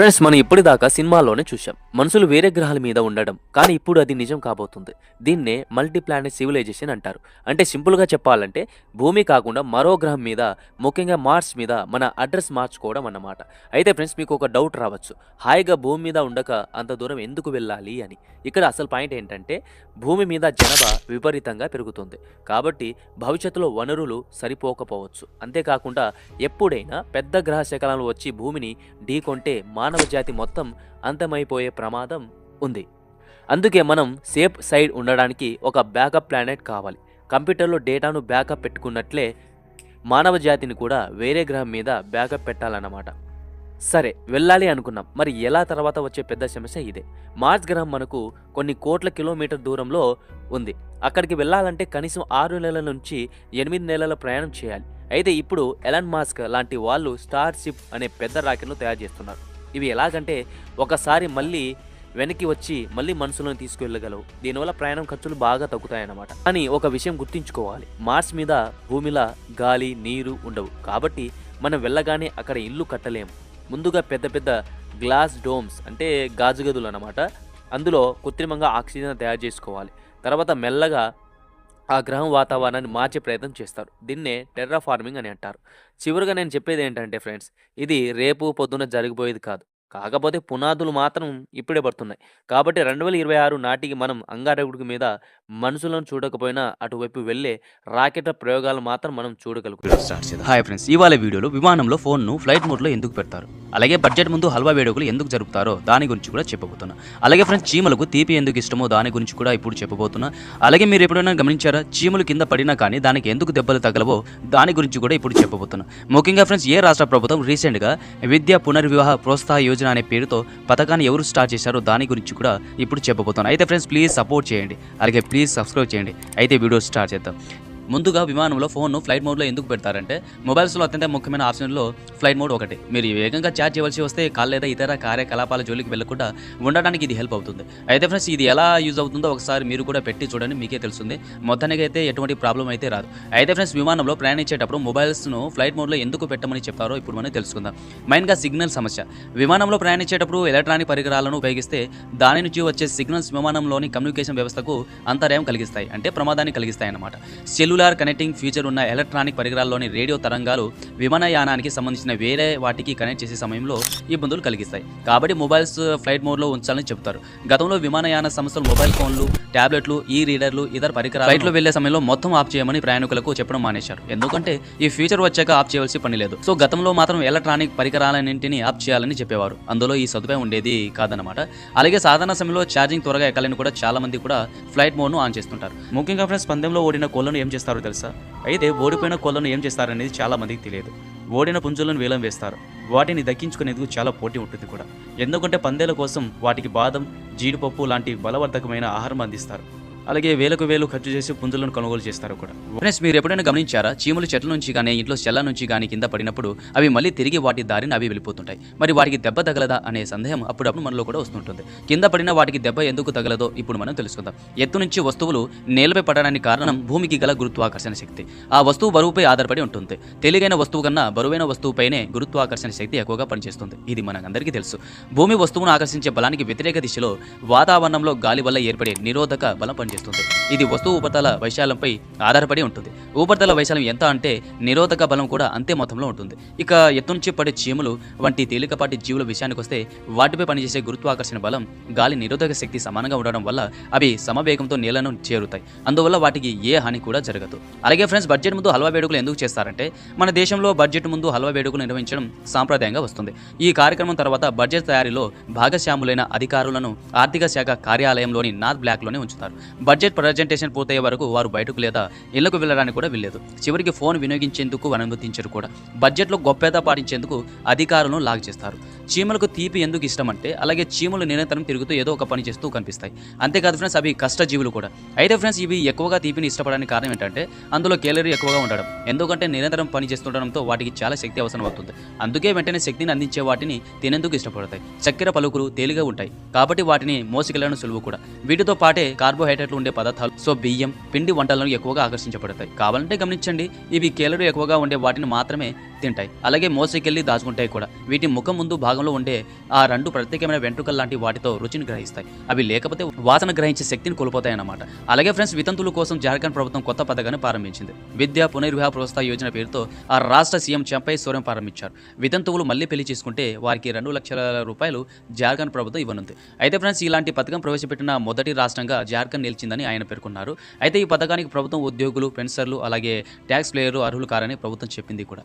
Friends మనం ఇప్పటిదాకా సినిమాలోనే చూశాం. మనుషులు వేరే గ్రహాల మీద ఉండడం కానీ ఇప్పుడు అది నిజం కాబోతుంది. దీన్నే మల్టీ ప్లానెట్ సివిలైజేషన్ అంటారు. అంటే సింపుల్గా చెప్పాలంటే భూమి కాకుండా మరో గ్రహం మీద ముఖ్యంగా మార్స్ మీద మన అడ్రస్ మార్చుకోవడం అన్నమాట. అయితే ఫ్రెండ్స్ మీకు ఒక డౌట్ రావచ్చు. హాయిగా భూమి మీద ఉండక అంత దూరం ఎందుకు వెళ్ళాలి అని. ఇక్కడ అసలు పాయింట్ ఏంటంటే భూమి మీద జనాభా విపరీతంగా పెరుగుతుంది. కాబట్టి భవిష్యత్తులో వనరులు సరిపోకపోవచ్చు. అంతేకాకుండా ఎప్పుడైనా పెద్ద గ్రహ శకలాలు వచ్చి భూమిని ఢీకొంటే మానవ మానవ జాతి మొత్తం అంతమైపోయే ప్రమాదం ఉంది. అందుకే మనం సేఫ్ సైడ్ ఉండడానికి ఒక బ్యాకప్ ప్లానెట్ కావాలి. కంప్యూటర్లో డేటాను బ్యాకప్ పెట్టుకున్నట్లే మానవ జాతిని కూడా వేరే గ్రహం మీద బ్యాకప్ పెట్టాలన్నమాట. సరే వెళ్ళాలి అనుకున్నాం. మరి ఎలా తర్వాత వచ్చే పెద్ద సమస్య ఇదే. మార్స్ గ్రహం మనకు కొన్ని కోట్ల కిలోమీటర్ దూరంలో ఉంది. అక్కడికి వెళ్ళాలంటే కనీసం ఆరు నెలల నుంచి ఎనిమిది నెలల ప్రయాణం చేయాలి. అయితే ఇప్పుడు ఎలన్ మాస్క్ లాంటి వాళ్ళు స్టార్ షిప్ అనే పెద్ద రాకెట్ను తయారు చేస్తున్నారు. ఇవి ఎలాగంటే ఒకసారి మళ్ళీ వెనక్కి వచ్చి మళ్ళీ మనసులోని తీసుకువెళ్ళగలవు దీనివల్ల ప్రయాణం ఖర్చులు బాగా తగ్గుతాయన్నమాట. కానీ ఒక విషయం గుర్తుంచుకోవాలి. మార్స్ మీద భూమిలా గాలి నీరు ఉండవు. కాబట్టి మనం వెళ్ళగానే అక్కడ ఇల్లు కట్టలేము. ముందుగా పెద్ద పెద్ద గ్లాస్ డోమ్స్ అంటే గాజు గదులు అన్నమాట. అందులో కృత్రిమంగా ఆక్సిజన్ తయారు చేసుకోవాలి. తర్వాత మెల్లగా ఆ గ్రహం వాతావరణాన్ని మార్చే ప్రయత్నం చేస్తారు. దీన్నే టెర్రా ఫార్మింగ్ అని అంటారు. చివరిగా నేను చెప్పేది ఏంటంటే ఫ్రెండ్స్ ఇది రేపు పొద్దున జరిగిపోయేది కాదు. కాకపోతే పునాదులు మాత్రం ఇప్పుడే పడుతున్నాయి. కాబట్టి రెండు వేల ఇరవై ఆరు నాటికి మనం అంగారకుడి మీద మనుషులను చూడకపోయినా అటువైపు వెళ్ళే రాకెట్ ప్రయోగాలు మాత్రం మనం చూడగలుగుతాం. హాయ్ ఫ్రెండ్స్ ఇవాళ వీడియోలో విమానంలో ఫోన్ను ఫ్లైట్ మోడ్లో ఎందుకు పెడతారు? అలాగే బడ్జెట్ ముందు హల్వా వేడుకలు ఎందుకు జరుపుతారో దాని గురించి కూడా చెప్పబోతున్నా. అలాగే ఫ్రెండ్స్ చీమలకు తీపి ఎందుకు ఇష్టమో దాని గురించి కూడా ఇప్పుడు చెప్పబోతున్నా. అలాగే మీరు ఎప్పుడైనా గమనించారా? చీమలు కింద పడినా కానీ దానికి ఎందుకు దెబ్బలు తగలవో దాని గురించి కూడా ఇప్పుడు చెప్పబోతున్నా. ముఖ్యంగా ఫ్రెండ్స్ ఏ రాష్ట్ర ప్రభుత్వం రీసెంట్గా విద్యా పునర్వివాహ ప్రోత్సాహ యోజన అనే పేరుతో పథకాన్ని ఎవరు స్టార్ట్ చేశారో దాని గురించి కూడా ఇప్పుడు చెప్పబోతున్నా. అయితే ఫ్రెండ్స్ ప్లీజ్ సపోర్ట్ చేయండి. అలాగే ప్లీజ్ సబ్స్క్రైబ్ చేయండి. అయితే వీడియో స్టార్ట్ చేద్దాం. ముందుగా విమానంలో ఫోన్ను ఫ్లైట్ మోడ్లో ఎందుకు పెడతారంటే మొబైల్స్లో అత్యంత ముఖ్యమైన ఆప్షన్లో ఫ్లైట్ మోడ్ ఒకటి. మీరు వేగంగా చార్జ్ చేయవలసి వస్తే కాల్ లేదా ఇతర కార్యకలాపాల జోలికి వెళ్ళకుండా ఉండడానికి ఇది హెల్ప్ అవుతుంది. అయితే ఫ్రెండ్స్ ఇది ఎలా యూజ్ అవుతుందో ఒకసారి మీరు కూడా పెట్టి చూడండి మీకే తెలుస్తుంది. మొత్తానికి అయితే ఎటువంటి ప్రాబ్లం అయితే రాదు. అయితే ఫ్రెండ్స్ విమానంలో ప్రయాణించేటప్పుడు మొబైల్స్ను ఫ్లైట్ మోడ్లో ఎందుకు పెట్టమని చెప్తారో ఇప్పుడు మనం తెలుసుకుందాం. మెయిన్గా సిగ్నల్ సమస్య. విమానంలో ప్రయాణించేటప్పుడు ఎలక్ట్రానిక్ పరికరాలను ఉపయోగిస్తే దాని నుంచి వచ్చే సిగ్నల్స్ విమానంలోని కమ్యూనికేషన్ వ్యవస్థకు అంతరాయం కలిగిస్తాయి. అంటే ప్రమాదాన్ని కలిగిస్తాయి అన్నమాట సెల్యులర్ కనెక్టింగ్ ఫీచర్ ఉన్న ఎలక్ట్రానిక్ పరికరాల్లోని రేడియో తరంగాలు విమానయానానికి సంబంధించిన వేరే వాటికి కనెక్ట్ చేసే సమయంలో ఇబ్బందులు కలిగిస్తాయి. కాబట్టి మొబైల్స్ ఫ్లైట్ మోడ్లో ఉంచాలని చెప్తారు గతంలో విమానయాన సంస్థలు మొబైల్ ఫోన్లు ట్యాబ్లెట్లు ఈ రీడర్లు ఇతర పరికరాలు ఫ్లైట్లో వెళ్ళే సమయంలో మొత్తం ఆఫ్ చేయమని ప్రయాణికులకు చెప్పడం మానేశారు. ఎందుకంటే ఈ ఫీచర్ వచ్చాక ఆఫ్ చేయవలసి పని లేదు. సో గతంలో మాత్రం ఎలక్ట్రానిక్ పరికరాలన్నింటినీ ఆఫ్ చేయాలని చెప్పేవారు. అందులో ఈ సదుపాయం ఉండేది కాదనమాట అలాగే సాధారణ సమయంలో ఛార్జింగ్ త్వరగా ఎక్కాలని కూడా చాలా మంది కూడా ఫ్లైట్ మోడ్ను ఆన్ చేస్తుంటారు. ముఖ్యంగా ఫ్రెండ్స్ పందెంలో ఓడిన కోళ్ళను ఏం చేస్తారు? తెలుసా? అయితే ఓడిపోయిన కోళ్ళను ఏం చేస్తారనేది చాలా మందికి తెలియదు. ఓడిన పుంజులను వేలం వేస్తారు. వాటిని దక్కించుకునేందుకు చాలా పోటీ ఉంటుంది కూడా. ఎందుకంటే పందేల కోసం వాటికి బాదం జీడిపప్పు లాంటి బలవర్ధకమైన ఆహారం అందిస్తారు. అలాగే వేలకు వేలు ఖర్చు చేసి పుంజులను కొనుగోలు చేస్తారు కూడా. ఫ్రెండ్స్ మీరు ఎప్పుడైనా గమనించారా? చీమలు చెట్ల నుంచి కానీ ఇంట్లో చెల్ల నుంచి కానీ కింద పడినప్పుడు అవి మళ్ళీ తిరిగి వాటి దారిని అవి వెళ్ళిపోతుంటాయి. మరి వాటికి దెబ్బ తగలదా అనే సందేహం అప్పుడప్పుడు మనలో కూడా వస్తుంటుంది. కింద పడిన వాటికి దెబ్బ ఎందుకు తగలదో ఇప్పుడు మనం తెలుసుకుందాం. ఎత్తు నుంచి వస్తువులు నేలపై పడడానికి కారణం భూమికి గల గురుత్వాకర్షణ శక్తి. ఆ వస్తువు బరువుపై ఆధారపడి ఉంటుంది. తేలిగైన వస్తువు కన్నా బరువైన వస్తువుపైనే గురుత్వాకర్షణ శక్తి ఎక్కువగా పనిచేస్తుంది. ఇది మనకందరికీ తెలుసు. భూమి వస్తువును ఆకర్షించే బలానికి వ్యతిరేక దిశలో వాతావరణంలో గాలి వల్ల ఏర్పడే నిరోధక బలం పనిచేస్తుంది. ఇది వస్తువు ఉపరితల వైశాల్యంపై ఆధారపడి ఉంటుంది. ఉపరితల వైశాల్యం ఎంత అంటే నిరోధక బలం కూడా అంతే మొత్తంలో ఉంటుంది. ఇక ఎత్తు నుంచి పడే చీమలు వంటి తేలికపాటి జీవుల విషయానికి వస్తే వాటిపై పనిచేసే గురుత్వాకర్షణ బలం గాలి నిరోధక శక్తి సమానంగా ఉండడం వల్ల అవి సమవేగంతో నీళ్ళను చేరుతాయి. అందువల్ల వాటికి ఏ హాని కూడా జరగదు. అలాగే ఫ్రెండ్స్ బడ్జెట్ ముందు హల్వా వేడుకలు ఎందుకు చేస్తారంటే మన దేశంలో బడ్జెట్ ముందు హల్వా వేడుకలు నిర్వహించడం సాంప్రదాయంగా వస్తుంది. ఈ కార్యక్రమం తర్వాత బడ్జెట్ తయారీలో భాగస్వాములైన అధికారులను ఆర్థిక శాఖ కార్యాలయంలోని నార్త్ బ్లాక్లోనే ఉంచుతారు. బడ్జెట్ ప్రజెంటేషన్ పూర్తయ్యే వరకు వారు బయటకు లేదా ఇళ్ళకు వెళ్ళడానికి కూడా వెళ్ళలేదు చివరికి ఫోన్ వినియోగించేందుకు అనుమతించరు కూడా. బడ్జెట్లో గొప్పేత పాటించేందుకు అధికారులను లాగ్ చేస్తారు. చీమలకు తీపి ఎందుకు ఇష్టం అంటే అలాగే చీమలు నిరంతరం తిరుగుతూ ఏదో ఒక పని చేస్తూ కనిపిస్తాయి. అంతేకాదు ఫ్రెండ్స్ అవి కష్టజీవులు కూడా. అయితే ఫ్రెండ్స్ ఇవి ఎక్కువగా తీపిని ఇష్టపడడానికి కారణం ఏంటంటే అందులో కేలరీ ఎక్కువగా ఉండడం. ఎందుకంటే నిరంతరం పని చేస్తుండడంతో వాటికి చాలా శక్తి అవసరం అవుతుంది. అందుకే వెంటనే శక్తిని అందించే వాటిని తినేందుకు ఇష్టపడతాయి. చక్కెర పలుకులు తేలిగా ఉంటాయి. కాబట్టి వాటిని మోసుకెళ్ళడం సులువు కూడా. వీటితో పాటే కార్బోహైడ్రేట్లు ఉండే పదార్థాలు సో బియ్యం పిండి వంటలను ఎక్కువగా ఆకర్షించబడతాయి. కావాలంటే గమనించండి ఇవి కేలరీ ఎక్కువగా ఉండే వాటిని మాత్రమే తింటాయి. అలాగే మోసకెళ్ళి దాచుకుంటాయి కూడా. వీటి ముఖం ముందు భాగంలో ఉండే ఆ రెండు ప్రత్యేకమైన వెంట్రుకలు లాంటి వాటితో రుచిని గ్రహిస్తాయి. అవి లేకపోతే వాసన గ్రహించే శక్తిని కోల్పోతాయి అన్నమాట అలాగే ఫ్రెండ్స్ వితంతువుల కోసం జార్ఖండ్ ప్రభుత్వం కొత్త పథకాన్ని ప్రారంభించింది. విద్యా పునర్వివాహ ప్రోత్సాహ యోజన పేరుతో ఆ రాష్ట్ర సీఎం చెంపై సూర్యం ప్రారంభించారు. వితంతువులు మళ్ళీ పెళ్ళి చేసుకుంటే వారికి రెండు లక్షల రూపాయలు జార్ఖండ్ ప్రభుత్వం ఇవ్వనుంది. అయితే ఫ్రెండ్స్ ఇలాంటి పథకం ప్రవేశపెట్టిన మొదటి రాష్ట్రంగా జార్ఖండ్ నిలిచిందని ఆయన పేర్కొన్నారు. అయితే ఈ పథకానికి ప్రభుత్వం ఉద్యోగులు పెన్సర్లు అలాగే ట్యాక్స్ ప్లేయర్లు అర్హులు కారని ప్రభుత్వం చెప్పింది కూడా.